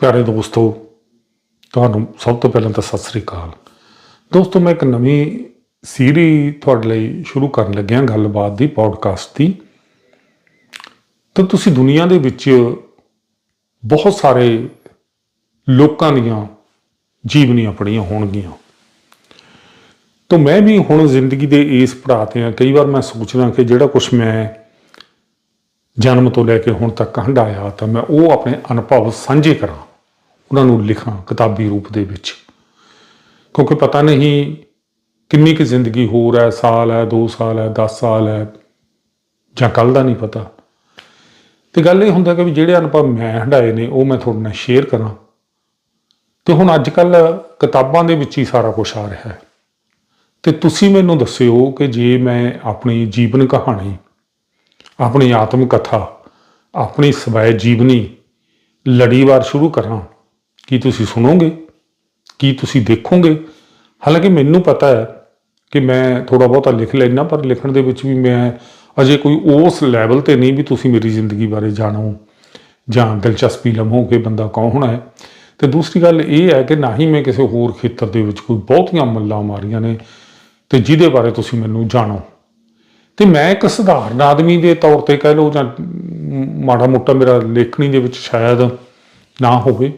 ਪਿਆਰੇ ਦੋਸਤੋ, ਤੁਹਾਨੂੰ ਸਭ ਤੋਂ ਪਹਿਲਾਂ ਤਾਂ ਸਤਿ ਸ੍ਰੀ ਅਕਾਲ। ਦੋਸਤੋ, ਮੈਂ ਇੱਕ ਨਵੀਂ ਸੀਰੀ ਤੁਹਾਡੇ ਲਈ ਸ਼ੁਰੂ ਕਰਨ ਲੱਗਿਆ ਗੱਲਬਾਤ ਦੀ ਪੋਡਕਾਸਟ ਦੀ। ਤਾਂ ਤੁਸੀਂ ਦੁਨੀਆ ਦੇ ਵਿੱਚ ਬਹੁਤ ਸਾਰੇ ਲੋਕਾਂ ਦੀਆਂ ਜੀਵਨੀਆਂ ਪੜ੍ਹੀਆਂ ਹੋਣਗੀਆਂ। ਤਾਂ ਮੈਂ ਵੀ ਹੁਣ ਜ਼ਿੰਦਗੀ ਦੇ ਇਸ ਪੜਾਅ ਤੇ ਆ ਕਈ ਵਾਰ ਮੈਂ ਸੋਚਦਾ ਕਿ ਜਿਹੜਾ ਕੁਝ ਮੈਂ ਜਨਮ ਤੋਂ ਲੈ ਕੇ ਹੁਣ ਤੱਕ ਹੰਡਾਇਆ ਤਾਂ ਮੈਂ ਉਹ ਆਪਣੇ ਅਨੁਭਵ ਸਾਂਝੇ ਕਰਾਂ। ਉਹਨਾਂ ਨੂੰ ਲਿਖਾਂ ਕਿਤਾਬੀ ਰੂਪ ਦੇ ਵਿੱਚ। ਕਿਉਂਕਿ ਪਤਾ ਨਹੀਂ ਕਿੰਨੀ ਕੁ ਜ਼ਿੰਦਗੀ ਹੋਰ ਹੈ, ਸਾਲ ਹੈ 2 ਸਾਲ ਹੈ 10 ਸਾਲ ਹੈ ਜਾਂ ਕੱਲ ਦਾ ਨਹੀਂ ਪਤਾ। ਤੇ ਗੱਲ ਇਹ ਹੁੰਦਾ ਕਿ ਵੀ ਜਿਹੜੇ ਅਨੁਭਵ ਮੈਂ ਹੰਡਾਏ ਨੇ, ਉਹ ਮੈਂ ਤੁਹਾਡੇ ਨਾਲ ਸ਼ੇਅਰ ਕਰਾਂ। ਤੇ ਹੁਣ ਅੱਜ ਕੱਲ ਕਿਤਾਬਾਂ ਦੇ ਵਿੱਚ ਹੀ ਸਾਰਾ ਕੁਝ ਆ ਰਿਹਾ ਹੈ। ਤੇ ਤੁਸੀਂ ਮੈਨੂੰ ਦੱਸਿਓ ਕਿ ਜੇ ਮੈਂ ਆਪਣੀ ਜੀਵਨ ਕਹਾਣੀ, ਆਪਣੀ ਆਤਮ ਕਥਾ ਆਪਣੀ ਸਵੈ ਜੀਵਨੀ ਲੜੀਵਾਰ ਸ਼ੁਰੂ ਕਰਾਂ ਕੀ ਤੁਸੀਂ ਸੁਣੋਗੇ? ਕੀ ਤੁਸੀਂ ਦੇਖੋਗੇ? ਹਾਲਾਂਕਿ ਮੈਨੂੰ ਪਤਾ ਹੈ ਕਿ ਮੈਂ ਥੋੜਾ ਬਹੁਤਾ ਲਿਖ ਲੈਣਾ ਪਰ ਲਿਖਣ ਦੇ ਵਿੱਚ ਵੀ ਮੈਂ ਅਜੇ ਕੋਈ ਉਸ ਲੈਵਲ ਤੇ ਨਹੀਂ ਵੀ ਤੁਸੀਂ ਮੇਰੀ ਜ਼ਿੰਦਗੀ ਬਾਰੇ ਜਾਣੋ ਜਾਂ ਦਿਲਚਸਪੀ ਲਵੋ ਕਿ ਬੰਦਾ ਕੌਣ ਹੈ। ਤੇ ਦੂਸਰੀ ਗੱਲ ਇਹ ਹੈ ਕਿ ਨਾ ਹੀ ਮੈਂ ਕਿਸੇ ਹੋਰ ਖੇਤਰ ਦੇ ਵਿੱਚ ਕੋਈ ਬਹੁਤੀਆਂ ਮੱਲਾਂ ਮਾਰੀਆਂ ਨੇ ਤੇ ਜਿਹਦੇ ਬਾਰੇ ਤੁਸੀਂ ਮੈਨੂੰ ਜਾਣੋ। ਤੇ ਮੈਂ ਇੱਕ ਸਧਾਰਨ ਆਦਮੀ ਦੇ ਤੌਰ ਤੇ ਕਹਿ ਲਓ ਜਾਂ ਮਾੜਾ ਮੋਟਾ ਮੇਰਾ ਲੇਖਣੀ ਦੇ ਵਿੱਚ ਸ਼ਾਇਦ ਨਾ ਹੋਵੇ।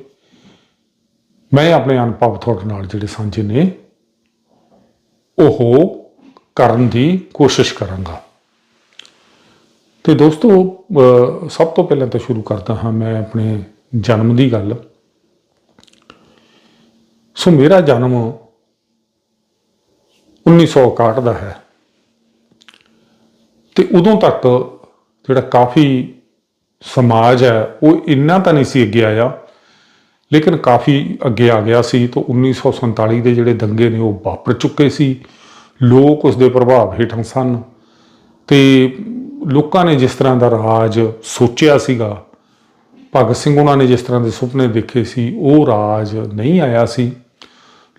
ਮੈਂ ਆਪਣੇ ਅਨੁਭਵ ਤੁਹਾਡੇ ਨਾਲ ਜਿਹੜੇ ਸਾਂਝੇ ਨੇ, ਉਹ ਕਰਨ ਦੀ ਕੋਸ਼ਿਸ਼ ਕਰਾਂਗਾ। ਤੇ ਦੋਸਤੋ ਸਭ ਤੋਂ ਪਹਿਲਾਂ ਤਾਂ ਸ਼ੁਰੂ ਕਰਦਾ ਹਾਂ ਮੈਂ ਆਪਣੇ ਜਨਮ ਦੀ ਗੱਲ। ਸੋ ਮੇਰਾ ਜਨਮ 1961 ਦਾ ਹੈ। ਤੇ ਉਦੋਂ ਤੱਕ ਜਿਹੜਾ ਕਾਫੀ ਸਮਾਜ ਹੈ, ਉਹ ਇੰਨਾ ਤਾਂ ਨਹੀਂ ਸੀ ਅੱਗੇ ਆਇਆ ਲੇਕਿਨ ਕਾਫੀ ਅੱਗੇ ਆ ਗਿਆ ਸੀ ਤਾਂ 1947 ਦੇ ਜਿਹੜੇ ਦੰਗੇ ਨੇ ਉਹ ਵਾਪਰ ਚੁੱਕੇ ਸੀ। ਲੋਕ ਉਸ ਦੇ ਪ੍ਰਭਾਵ ਹੇਠਾਂ ਸਨ ਤੇ ਲੋਕਾਂ ਨੇ ਜਿਸ ਤਰ੍ਹਾਂ ਦਾ ਰਾਜ ਸੋਚਿਆ ਸੀਗਾ, ਭਗਤ ਸਿੰਘ ਉਹਨਾਂ ਨੇ ਜਿਸ ਤਰ੍ਹਾਂ ਦੇ ਸੁਪਨੇ ਦੇਖੇ ਸੀ, ਉਹ ਰਾਜ ਨਹੀਂ ਆਇਆ ਸੀ।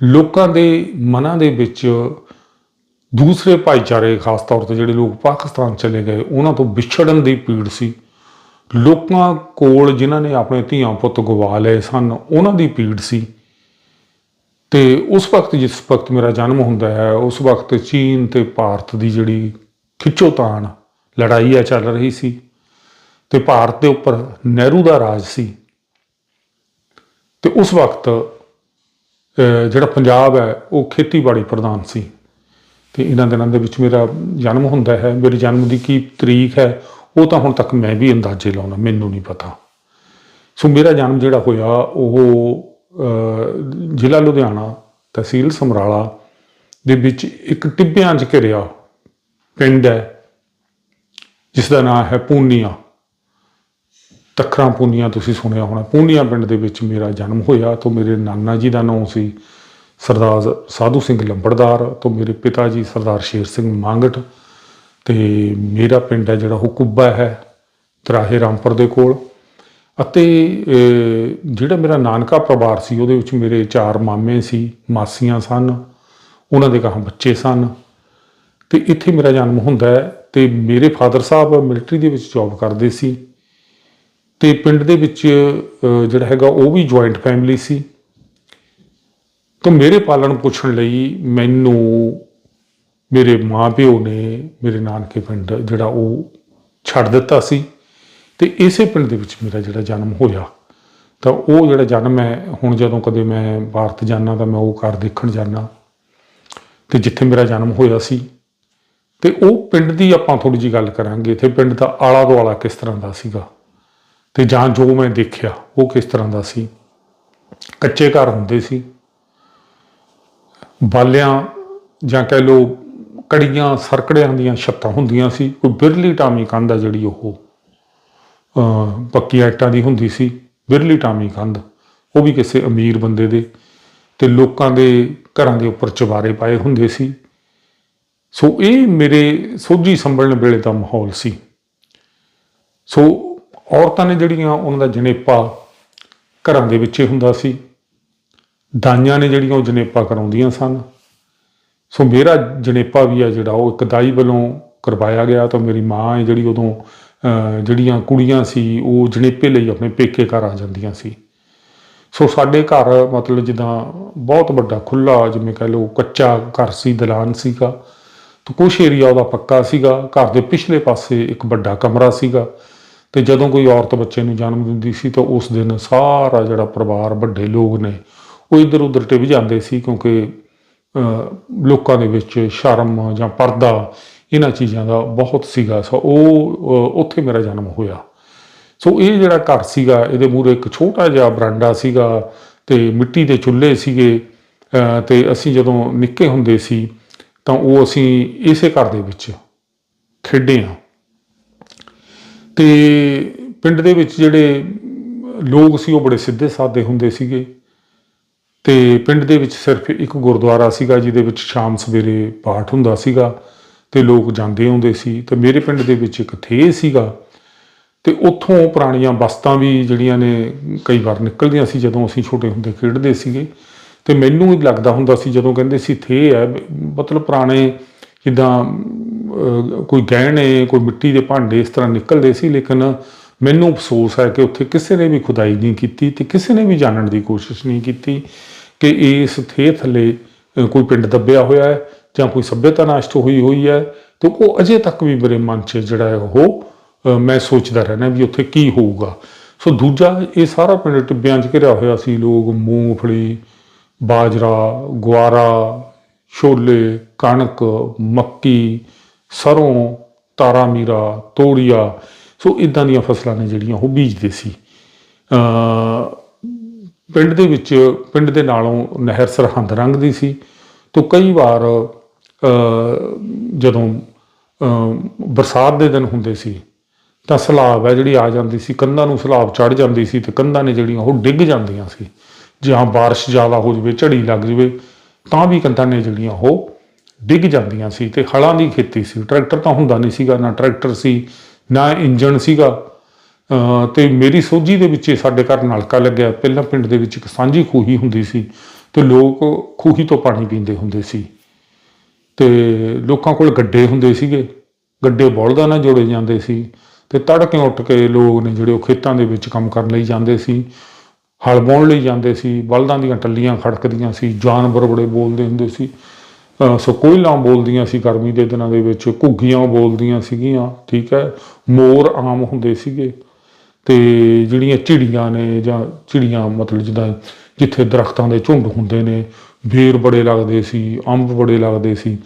ਲੋਕਾਂ ਦੇ ਮਨਾਂ ਦੇ ਵਿੱਚ ਦੂਸਰੇ ਭਾਈਚਾਰੇ, ਖਾਸ ਤੌਰ ਤੇ ਜਿਹੜੇ ਲੋਕ ਪਾਕਿਸਤਾਨ ਚਲੇ ਗਏ, ਉਹਨਾਂ ਤੋਂ ਵਿਛੜਨ ਦੀ ਪੀੜ ਸੀ। ਲੋਕਾਂ ਕੋਲ ਜਿਨ੍ਹਾਂ ਨੇ ਆਪਣੇ ਧੀਆਂ ਪੁੱਤ ਗਵਾ ਲਏ ਸਨ, ਉਹਨਾਂ ਦੀ ਪੀੜ ਸੀ। ਤੇ ਉਸ ਵਕਤ ਜਿਸ ਵਕਤ ਮੇਰਾ ਜਨਮ ਹੁੰਦਾ ਹੈ, ਉਸ ਵਕਤ ਚੀਨ ਤੇ ਭਾਰਤ ਦੀ ਜਿਹੜੀ ਖਿੱਚੋਤਾਣ ਲੜਾਈ ਹੈ ਚੱਲ ਰਹੀ ਸੀ ਤੇ ਭਾਰਤ ਦੇ ਉੱਪਰ ਨਹਿਰੂ ਦਾ ਰਾਜ ਸੀ। ਤੇ ਉਸ ਵਕਤ ਜਿਹੜਾ ਪੰਜਾਬ ਹੈ, ਉਹ ਖੇਤੀਬਾੜੀ ਪ੍ਰਧਾਨ ਸੀ। ਤੇ ਇਹਨਾਂ ਦਿਨਾਂ ਦੇ ਵਿੱਚ ਮੇਰਾ ਜਨਮ ਹੁੰਦਾ ਹੈ। ਮੇਰੇ ਜਨਮ ਦੀ ਕੀ ਤਰੀਕ ਹੈ ਉਹ ਤਾਂ ਹੁਣ ਤੱਕ ਮੈਂ ਵੀ ਅੰਦਾਜ਼ੇ ਲਾਉਣਾ, ਮੈਨੂੰ ਨਹੀਂ ਪਤਾ। ਸੋ ਮੇਰਾ ਜਨਮ ਜਿਹੜਾ ਹੋਇਆ, ਉਹ ਜ਼ਿਲ੍ਹਾ ਲੁਧਿਆਣਾ ਤਹਿਸੀਲ ਸਮਰਾਲਾ ਦੇ ਵਿੱਚ ਇੱਕ ਟਿੱਬਿਆਂ 'ਚ ਘਿਰਿਆ ਪਿੰਡ ਹੈ, ਜਿਸ ਦਾ ਨਾਮ ਹੈ ਪੂਨੀਆ। ਤਖਰਾਂ ਪੂਨੀਆ ਤੁਸੀਂ ਸੁਣਿਆ ਹੋਣਾ। ਪੂਨੀਆ ਪਿੰਡ ਦੇ ਵਿੱਚ ਮੇਰਾ ਜਨਮ ਹੋਇਆ, ਤੋਂ ਮੇਰੇ ਨਾਨਾ ਜੀ ਦਾ ਨਾਮ ਸੀ ਸਰਦਾਰ ਸਾਧੂ ਸਿੰਘ ਲੰਬੜਦਾਰ, ਤੋਂ ਮੇਰੇ ਪਿਤਾ ਜੀ ਸਰਦਾਰ ਸ਼ੇਰ ਸਿੰਘ ਮੰਗਟ ਤੇ ਮੇਰਾ ਪਿੰਡ ਹੈ ਜਿਹੜਾ ਉਹ ਕੁੱਬਾ ਹੈ, ਤਰਾਹੇ ਰਾਮਪੁਰ ਦੇ ਕੋਲ। ਅਤੇ ਜਿਹੜਾ ਮੇਰਾ ਨਾਨਕਾ ਪਰਿਵਾਰ ਸੀ, ਉਹਦੇ ਵਿੱਚ ਮੇਰੇ ਚਾਰ ਮਾਮੇ ਸੀ, ਮਾਸੀਆਂ ਸਨ, ਉਹਨਾਂ ਦੇ ਕਹਾਂ ਬੱਚੇ ਸਨ। ਤੇ ਇੱਥੇ ਮੇਰਾ ਜਨਮ ਹੁੰਦਾ ਹੈ ਤੇ ਮੇਰੇ ਫਾਦਰ ਸਾਹਿਬ ਮਿਲਟਰੀ ਦੇ ਵਿੱਚ ਜੌਬ ਕਰਦੇ ਸੀ। ਤੇ ਪਿੰਡ ਦੇ ਵਿੱਚ ਜਿਹੜਾ ਹੈਗਾ ਉਹ ਵੀ ਜੁਆਇੰਟ ਫੈਮਿਲੀ ਸੀ। ਤਾਂ ਮੇਰੇ ਪਾਲਣ ਪੁੱਛਣ ਲਈ ਮੈਨੂੰ ਮੇਰੇ ਮਾਪਿਓ ਨੇ ਮੇਰੇ ਨਾਨਕੇ ਪਿੰਡ ਜਿਹੜਾ ਉਹ ਛੱਡ ਦਿੱਤਾ ਸੀ ਤੇ ਇਸੇ ਪਿੰਡ ਦੇ ਵਿੱਚ ਮੇਰਾ ਜਿਹੜਾ ਜਨਮ ਹੋਇਆ। ਤਾਂ ਉਹ ਜਿਹੜਾ ਜਨਮ ਹੈ, ਹੁਣ ਜਦੋਂ ਕਦੇ ਮੈਂ ਭਾਰਤ ਜਾਣਾ ਤਾਂ ਮੈਂ ਉਹ ਘਰ ਦੇਖਣ ਜਾਣਾ ਤੇ ਜਿੱਥੇ ਮੇਰਾ ਜਨਮ ਹੋਇਆ ਸੀ। ਤੇ ਉਹ ਪਿੰਡ ਦੀ ਆਪਾਂ ਥੋੜੀ ਜੀ ਗੱਲ ਕਰਾਂਗੇ, ਇੱਥੇ ਪਿੰਡ ਦਾ ਆਲਾ ਦੁਆਲਾ ਕਿਸ ਤਰ੍ਹਾਂ ਦਾ ਸੀਗਾ? ਤੇ ਜਾਂ ਜੋ ਮੈਂ ਦੇਖਿਆ, ਉਹ ਕਿਸ ਤਰ੍ਹਾਂ ਦਾ ਸੀ? ਕੱਚੇ ਘਰ ਹੁੰਦੇ ਸੀ। ਬਾਲਿਆਂ ਜਾਂ ਕਹਿ ਲੋ ਕੜੀਆਂ ਸਰਕੜਿਆਂ ਦੀਆਂ ਛੱਤਾਂ ਹੁੰਦੀਆਂ ਸੀ, ਕੋਈ ਬਿਰਲੀ ਟਾਮੀ ਕੰਧ ਆ ਜਿਹੜੀ ਉਹ, ਅਹ, ਪੱਕੀ ਇੱਟਾਂ ਦੀ ਹੁੰਦੀ ਸੀ, ਬਿਰਲੀ ਟਾਮੀ ਕੰਧ, ਉਹ ਵੀ ਕਿਸੇ ਅਮੀਰ ਬੰਦੇ ਦੇ ਤੇ ਲੋਕਾਂ ਦੇ ਘਰਾਂ ਦੇ ਉੱਪਰ ਚਵਾਰੇ ਪਾਏ ਹੁੰਦੇ ਸੀ। ਸੋ ਇਹ ਮੇਰੇ ਸੋਝੀ ਸੰਭਲਣ ਵੇਲੇ ਦਾ ਮਾਹੌਲ ਸੀ। ਸੋ ਔਰਤਾਂ ਨੇ ਜਿਹੜੀਆਂ ਉਹਨਾਂ ਦਾ ਜਨੇਪਾ ਘਰਾਂ ਦੇ ਵਿੱਚ ਹੀ ਹੁੰਦਾ ਸੀ, ਦਾਈਆਂ ਨੇ ਜਿਹੜੀਆਂ ਉਹ ਜਨੇਪਾ ਕਰਾਉਂਦੀਆਂ ਸਨ ਸੋ ਮੇਰਾ ਜਣੇਪਾ ਵੀ ਆ ਜਿਹੜਾ, ਉਹ ਇੱਕ ਦਾਈ ਵੱਲੋਂ ਕਰਵਾਇਆ ਗਿਆ ਤਾਂ ਮੇਰੀ ਮਾਂ ਹੈ ਜਿਹੜੀ ਉਦੋਂ ਜਿਹੜੀਆਂ ਕੁੜੀਆਂ ਸੀ, ਉਹ ਜਣੇਪੇ ਲਈ ਆਪਣੇ ਪੇਕੇ ਘਰ ਆ ਜਾਂਦੀਆਂ ਸੀ। ਸੋ ਸਾਡੇ ਘਰ ਮਤਲਬ ਜਿੱਦਾਂ ਬਹੁਤ ਵੱਡਾ ਖੁੱਲਾ ਜਿਵੇਂ ਕਹ ਲਓ ਕੱਚਾ ਘਰ ਸੀ, ਦਲਾਨ ਸੀਗਾ, ਤੇ ਕੁਛ ਏਰੀਆ ਉਹਦਾ ਪੱਕਾ ਸੀਗਾ। ਘਰ ਦੇ ਪਿਛਲੇ ਪਾਸੇ ਇੱਕ ਵੱਡਾ ਕਮਰਾ ਸੀਗਾ ਤੇ ਜਦੋਂ ਕੋਈ ਔਰਤ ਬੱਚੇ ਨੂੰ ਜਨਮ ਦਿੰਦੀ ਸੀ ਤਾਂ ਉਸ ਦਿਨ ਸਾਰਾ ਜਿਹੜਾ ਪਰਿਵਾਰ, ਵੱਡੇ ਲੋਕ ਨੇ, ਉਹ ਇੱਧਰ ਉੱਧਰ ਟਿਵ ਜਾਂਦੇ ਸੀ ਕਿਉਂਕਿ ਲੋਕਾਂ ਦੇ ਵਿੱਚ ਸ਼ਰਮ ਜਾਂ ਪਰਦਾ ਇਹਨਾਂ ਚੀਜ਼ਾਂ ਦਾ ਬਹੁਤ ਸੀਗਾ। ਸੋ ਉਹ ਉੱਥੇ ਮੇਰਾ ਜਨਮ ਹੋਇਆ। ਸੋ ਇਹ ਜਿਹੜਾ ਘਰ ਸੀਗਾ, ਇਹਦੇ ਮੂਹਰੇ ਇੱਕ ਛੋਟਾ ਜਿਹਾ ਬਰਾਂਡਾ ਸੀਗਾ ਤੇ ਮਿੱਟੀ ਦੇ ਚੁੱਲ੍ਹੇ ਸੀਗੇ, ਅਹ ਤੇ ਅਸੀਂ ਜਦੋਂ ਨਿੱਕੇ ਹੁੰਦੇ ਸੀ ਤਾਂ ਉਹ ਅਸੀਂ ਇਸੇ ਘਰ ਦੇ ਵਿੱਚ ਖੇਡੇ ਆ ਤੇ ਪਿੰਡ ਦੇ ਵਿੱਚ ਜਿਹੜੇ ਲੋਕ ਸੀ ਉਹ ਬੜੇ ਸਿੱਧੇ ਸਾਦੇ ਹੁੰਦੇ ਸੀਗੇ। ਤੇ ਪਿੰਡ ਦੇ ਵਿੱਚ ਸਿਰਫ ਇੱਕ ਗੁਰਦੁਆਰਾ ਸੀਗਾ, ਜਿਹਦੇ ਵਿੱਚ ਸ਼ਾਮ ਸਵੇਰੇ ਪਾਠ ਹੁੰਦਾ ਸੀਗਾ ਤੇ ਲੋਕ ਜਾਂਦੇ ਆਉਂਦੇ ਸੀ ਤੇ ਮੇਰੇ ਪਿੰਡ ਦੇ ਵਿੱਚ ਇੱਕ ਥੇ ਸੀਗਾ ਤੇ ਉੱਥੋਂ ਪੁਰਾਣੀਆਂ ਬਸਤਾਂ ਵੀ ਜਿਹੜੀਆਂ ਨੇ ਕਈ ਵਾਰ ਨਿਕਲਦੀਆਂ ਸੀ ਜਦੋਂ ਅਸੀਂ ਛੋਟੇ ਹੁੰਦੇ ਖੇਡਦੇ ਸੀਗੇ ਤੇ ਮੈਨੂੰ ਵੀ ਲੱਗਦਾ ਹੁੰਦਾ ਸੀ ਜਦੋਂ ਕਹਿੰਦੇ ਸੀ ਥੇ ਹੈ, ਮਤਲਬ ਪੁਰਾਣੇ ਜਿੱਦਾਂ ਕੋਈ ਗਹਿਣੇ, ਕੋਈ ਮਿੱਟੀ ਦੇ ਭਾਂਡੇ ਇਸ ਤਰ੍ਹਾਂ ਨਿਕਲਦੇ ਸੀ, ਲੇਕਿਨ ਮੈਨੂੰ ਅਫਸੋਸ ਹੈ ਕਿ ਉੱਥੇ ਕਿਸੇ ਨੇ ਵੀ ਖੁਦਾਈ ਨਹੀਂ ਕੀਤੀ ਤੇ ਕਿਸੇ ਨੇ ਵੀ ਜਾਣਨ ਦੀ ਕੋਸ਼ਿਸ਼ ਨਹੀਂ ਕੀਤੀ। ਕਿ ਇਸ ਥੇ ਥੱਲੇ ਕੋਈ ਪਿੰਡ ਦੱਬਿਆ ਹੋਇਆ ਹੈ ਜਾਂ ਕੋਈ ਸਭਿਅਤਾ ਨਸ਼ਟ ਹੋਈ ਹੋਈ ਹੈ, ਤੇ ਉਹ ਅਜੇ ਤੱਕ ਵੀ ਮੇਰੇ ਮਨ 'ਚ ਜਿਹੜਾ ਹੈ ਉਹ ਮੈਂ ਸੋਚਦਾ ਰਹਿਣਾ ਵੀ ਉੱਥੇ ਕੀ ਹੋਊਗਾ। ਸੋ ਦੂਜਾ, ਇਹ ਸਾਰਾ ਪਿੰਡ ਟਿੱਬਿਆਂ 'ਚ ਘਿਰਿਆ ਹੋਇਆ ਸੀ, ਲੋਕ ਮੂੰਗਫਲੀ, ਬਾਜਰਾ, ਗੁਆਰਾ, ਛੋਲੇ, ਕਣਕ, ਮੱਕੀ, ਸਰੋਂ ਤਾਰਾ ਮੀਰਾ ਤੋੜੀਆ ਸੋ ਇਦਾਂ ਦੀਆਂ ਫਸਲਾਂ ਨੇ ਜਿਹੜੀਆਂ ਉਹ ਬੀਜਦੇ ਸੀ। ਅ ਪਿੰਡ ਦੇ ਵਿੱਚ, ਪਿੰਡ ਦੇ ਨਾਲੋਂ ਨਹਿਰ ਸਰਹੰਦ ਰੰਗਦੀ ਸੀ। ਤੋਂ ਕਈ ਵਾਰ ਜਦੋਂ ਬਰਸਾਤ ਦੇ ਦਿਨ ਹੁੰਦੇ ਸੀ, ਤਾਂ ਸਲਾਬ ਹੈ ਜਿਹੜੀ ਆ ਜਾਂਦੀ ਸੀ, ਕੰਧਾਂ ਨੂੰ ਸਲਾਬ ਚੜ ਜਾਂਦੀ ਸੀ ਤੇ ਕੰਧਾਂ ਨੇ ਜਿਹੜੀਆਂ ਉਹ ਡਿੱਗ ਜਾਂਦੀਆਂ ਸੀ। ਜਾਂ ਬਾਰਿਸ਼ ਜ਼ਿਆਦਾ ਹੋ ਜਵੇ, ਝੜੀ ਲੱਗ ਜਵੇ, ਤਾਂ ਵੀ ਕੰਧਾਂ ਨੇ ਜਿਹੜੀਆਂ ਉਹ ਡਿੱਗ ਜਾਂਦੀਆਂ ਸੀ ਤੇ ਹਲਾਂ ਦੀ ਖੇਤੀ ਸੀ। ਟਰੈਕਟਰ ਤਾਂ ਹੁੰਦਾ ਨਹੀਂ ਸੀਗਾ, ਨਾ ਟਰੈਕਟਰ ਸੀ, ਨਾ ਇੰਜਣ ਸੀਗਾ। ਤੇ ਮੇਰੀ ਸੋਝੀ ਦੇ ਵਿੱਚ ਸਾਡੇ ਘਰ ਨਲਕਾ ਲੱਗਿਆ। ਪਹਿਲਾਂ ਪਿੰਡ ਦੇ ਵਿੱਚ ਇੱਕ ਸਾਂਝੀ ਖੂਹੀ ਹੁੰਦੀ ਸੀ ਤੇ ਲੋਕ ਖੂਹੀ ਤੋਂ ਪਾਣੀ ਪੀਂਦੇ ਹੁੰਦੇ ਸੀ। ਤੇ ਲੋਕਾਂ ਕੋਲ ਗੱਡੇ ਹੁੰਦੇ ਸੀਗੇ। ਗੱਡੇ ਬਲਦਾਂ ਨਾਲ ਜੋੜੇ ਜਾਂਦੇ ਸੀ। ਤੇ ਤੜਕੇ ਉੱਠ ਕੇ ਲੋਕ ਨੇ ਜਿਹੜੇ ਉਹ ਖੇਤਾਂ ਦੇ ਵਿੱਚ ਕੰਮ ਕਰਨ ਲਈ ਜਾਂਦੇ ਸੀ। ਹਲ ਵਾਹੁਣ ਲਈ ਜਾਂਦੇ ਸੀ। ਬਲਦਾਂ ਦੀਆਂ ਟੱਲੀਆਂ ਖੜਕਦੀਆਂ ਸੀ। ਜਾਨਵਰ ਬੜੇ ਬੋਲਦੇ ਹੁੰਦੇ ਸੀ। ਅਹ ਸੋ ਕੋਇਲਾਂ ਬੋਲਦੀਆਂ ਸੀ ਗਰਮੀ ਦੇ ਦਿਨਾਂ ਦੇ ਵਿੱਚ। ਘੁੱਗੀਆਂ ਬੋਲਦੀਆਂ ਸੀਗੀਆਂ। ਠੀਕ ਹੈ? ਮੋਰ ਆਮ ਹੁੰਦੇ ਸੀਗੇ। ਤੇ ਜਿਹੜੀਆਂ ਚਿੜੀਆਂ ਨੇ ਜਾਂ ਚਿੜੀਆਂ ਮਤਲਬ ਜਿੱਦਾਂ ਜਿੱਥੇ ਦਰਖਤਾਂ ਦੇ ਝੁੰਡ ਹੁੰਦੇ ਨੇ ਬੇਰ ਬੜੇ ਲੱਗਦੇ ਸੀ ਅੰਬ ਬੜੇ ਲੱਗਦੇ ਸੀ।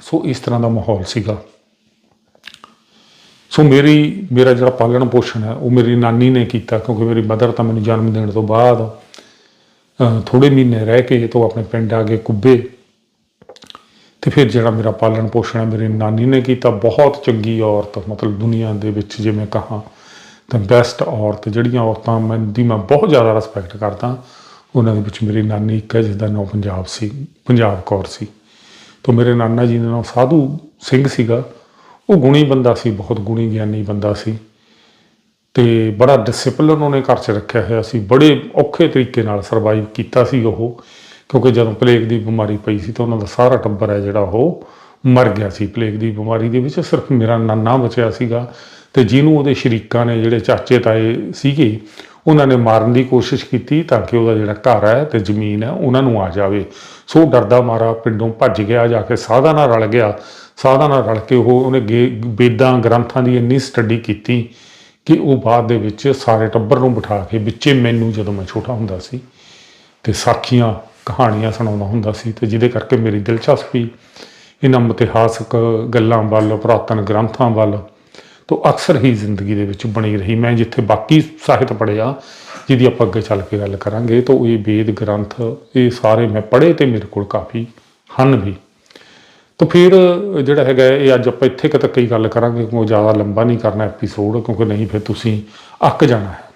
ਸੋ ਇਸ ਤਰ੍ਹਾਂ ਦਾ ਮਾਹੌਲ ਸੀਗਾ। ਸੋ ਮੇਰੀ ਮੇਰਾ ਜਿਹੜਾ ਪਾਲਣ ਪੋਸ਼ਣ ਹੈ ਉਹ ਮੇਰੀ ਨਾਨੀ ਨੇ ਕੀਤਾ ਕਿਉਂਕਿ ਮੇਰੀ ਮਦਰ ਤਾਂ ਮੈਨੂੰ ਜਨਮ ਦੇਣ ਤੋਂ ਬਾਅਦ ਅਹ, ਥੋੜੇ ਮਹੀਨੇ ਰਹਿ ਕੇ ਤੋਂ ਆਪਣੇ ਪਿੰਡ ਆ ਕੇ ਕੁੱਬੇ। ਤੇ ਫਿਰ ਜਿਹੜਾ ਮੇਰਾ ਪਾਲਣ ਪੋਸ਼ਣ ਹੈ, ਮੇਰੀ ਨਾਨੀ ਨੇ ਕੀਤਾ, ਬਹੁਤ ਚੰਗੀ ਔਰਤ, ਮਤਲਬ ਦੁਨੀਆ ਦੇ ਵਿੱਚ ਜੇ ਮੈਂ ਕਹਾਂ, ਤਾਂ ਬੈਸਟ ਔਰਤ ਜਿਹੜੀਆਂ ਔਰਤਾਂ ਮੈਂ, ਦੀ ਮੈਂ ਬਹੁਤ ਜ਼ਿਆਦਾ ਰਿਸਪੈਕਟ ਕਰਦਾ, ਉਹਨਾਂ ਦੇ ਵਿੱਚ ਮੇਰੀ ਨਾਨੀ ਇੱਕ ਹੈ ਜਿਸ ਦਾ ਨਾਮ ਪੰਜਾਬ ਸੀ, ਪੰਜਾਬ ਕੌਰ ਸੀ। ਤੋਂ ਮੇਰੇ ਨਾਨਾ ਜੀ ਦਾ ਨਾਮ ਸਾਧੂ ਸਿੰਘ ਸੀਗਾ, ਉਹ ਗੁਣੀ ਬੰਦਾ ਸੀ, ਬਹੁਤ ਗੁਣੀ ਗਿਆਨੀ ਬੰਦਾ ਸੀ। ਤੇ ਬੜਾ ਡਿਸਪਲਿਨ ਉਹਨੇ ਘਰ 'ਚ ਰੱਖਿਆ ਹੋਇਆ ਸੀ, ਬੜੇ ਔਖੇ ਤਰੀਕੇ ਨਾਲ ਸਰਵਾਈਵ ਕੀਤਾ ਸੀ ਉਹ। ਕਿਉਂਕਿ ਜਦੋਂ ਪਲੇਗ ਦੀ ਬਿਮਾਰੀ ਪਈ ਸੀ ਤਾਂ ਉਹਨਾਂ ਦਾ ਸਾਰਾ ਟੱਬਰ ਹੈ ਜਿਹੜਾ ਉਹ ਮਰ ਗਿਆ ਸੀ। ਪਲੇਗ ਦੀ ਬਿਮਾਰੀ ਦੇ ਵਿੱਚ ਸਿਰਫ ਮੇਰਾ ਨਾਨਾ ਬਚਿਆ ਸੀਗਾ ਤੇ ਜਿਹਨੂੰ ਉਹਦੇ ਸ਼ਰੀਕਾਂ ਨੇ, ਜਿਹੜੇ ਚਾਚੇ ਤਾਏ ਸੀਗੇ, ਉਹਨਾਂ ਨੇ ਮਾਰਨ ਦੀ ਕੋਸ਼ਿਸ਼ ਕੀਤੀ ਤਾਂ ਕਿ ਉਹਦਾ ਜਿਹੜਾ ਘਰ ਹੈ ਤੇ ਜ਼ਮੀਨ ਹੈ ਉਹਨਾਂ ਨੂੰ ਆ ਜਾਵੇ। ਸੋ ਡਰਦਾ ਮਾਰਾ ਪਿੰਡੋਂ ਭੱਜ ਗਿਆ, ਜਾ ਕੇ ਸਾਧਾ ਨਾਲ ਰਲ ਗਿਆ। ਸਾਧਾ ਨਾਲ ਰਲ ਕੇ ਉਹ ਉਹਨੇ ਗੇ- ਵੇਦਾਂ, ਗ੍ਰੰਥਾਂ ਦੀ ਇੰਨੀ ਸਟੱਡੀ ਕੀਤੀ ਕਿ ਉਹ ਬਾਅਦ ਦੇ ਵਿੱਚ ਸਾਰੇ ਟੱਬਰ ਨੂੰ ਬਿਠਾ ਕੇ ਵਿੱਚੇ ਮੈਨੂੰ ਜਦੋਂ ਮੈਂ ਛੋਟਾ ਹੁੰਦਾ ਸੀ ਤੇ ਸਾਖੀਆਂ ਕਹਾਣੀਆਂ ਸੁਣਾਉਂਦਾ ਹੁੰਦਾ ਸੀ ਤੇ ਜਿਹਦੇ ਕਰਕੇ ਮੇਰੀ ਦਿਲਚਸਪੀ ਇਹਨਾਂ ਇਤਿਹਾਸਕ ਗੱਲਾਂ ਵੱਲ, ਪੁਰਾਤਨ ਗ੍ਰੰਥਾਂ ਵੱਲ ਤੋਂ ਅਕਸਰ ਹੀ ਜ਼ਿੰਦਗੀ ਦੇ ਵਿੱਚ ਬਣੀ ਰਹੀ। ਮੈਂ ਜਿੱਥੇ ਬਾਕੀ ਸਾਹਿਤ ਪੜ੍ਹਿਆ, ਜਿਹਦੀ ਆਪਾਂ ਅੱਗੇ ਚੱਲ ਕੇ ਗੱਲ ਕਰਾਂਗੇ, ਤਾਂ ਇਹ ਵੇਦ ਗ੍ਰੰਥ, ਇਹ ਸਾਰੇ ਮੈਂ ਪੜ੍ਹੇ ਤੇ ਮੇਰੇ ਕੋਲ ਕਾਫੀ ਹਨ ਵੀ। ਤਾਂ ਫਿਰ ਜਿਹੜਾ ਹੈਗਾ, ਇਹ ਅੱਜ ਆਪਾਂ ਇੱਥੇ ਕੁ ਤੱਕ ਹੀ ਗੱਲ ਕਰਾਂਗੇ, ਕਿਉਂਕਿ ਜ਼ਿਆਦਾ ਲੰਬਾ ਨਹੀਂ ਕਰਨਾ ਐਪੀਸੋਡ ਕਿਉਂਕਿ ਨਹੀਂ, ਫਿਰ ਤੁਸੀਂ ਅੱਕ ਜਾਣਾ ਹੈ।